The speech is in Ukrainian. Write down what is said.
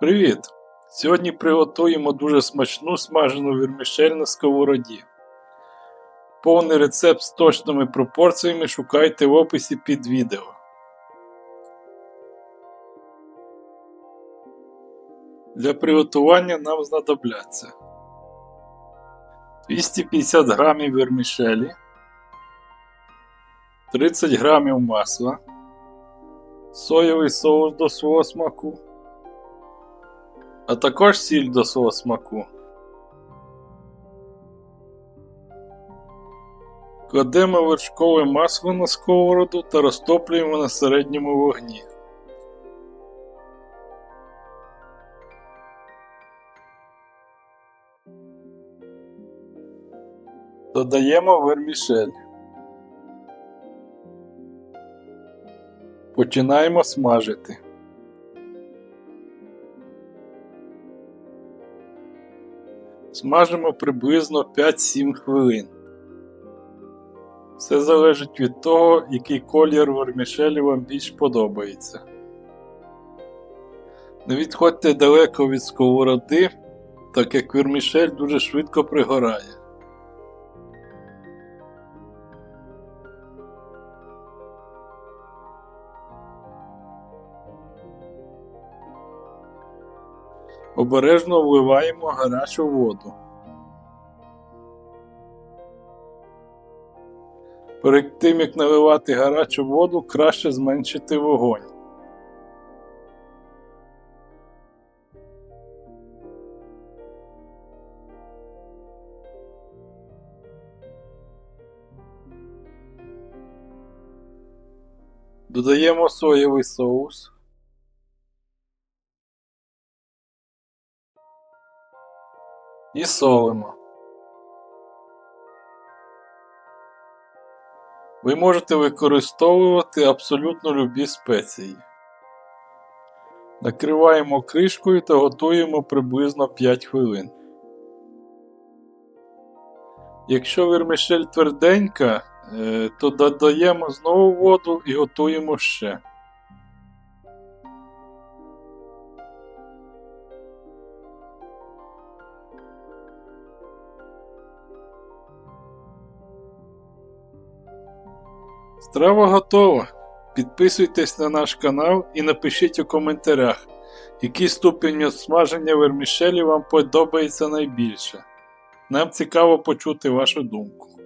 Привіт! Сьогодні приготуємо дуже смачну смажену вірмішель на сковороді. Повний рецепт з точними пропорціями шукайте в описі під відео. Для приготування нам знадобляться 250 г вермішелі, 30 г масла, соєвий соус до свого смаку а також сіль до свого смаку. Кладемо вершкове масло на сковороду та розтоплюємо на середньому вогні. Додаємо вермішель. Починаємо смажити. Смажимо приблизно 5-7 хвилин. Все залежить від того, який колір вермішелі вам більш подобається. Не відходьте далеко від сковороди, так як вермішель дуже швидко пригорає. Обережно вливаємо гарячу воду. Перед тим як наливати гарячу воду, краще зменшити вогонь. Додаємо соєвий соус. І солимо. Ви можете використовувати абсолютно любі спеції. Накриваємо кришкою та готуємо приблизно 5 хвилин. Якщо вермишель тверденька, е, то додаємо знову воду і готуємо ще. Страва готова. Підписуйтесь на наш канал і напишіть у коментарях, який ступінь смаження вермішелі вам подобається найбільше. Нам цікаво почути вашу думку.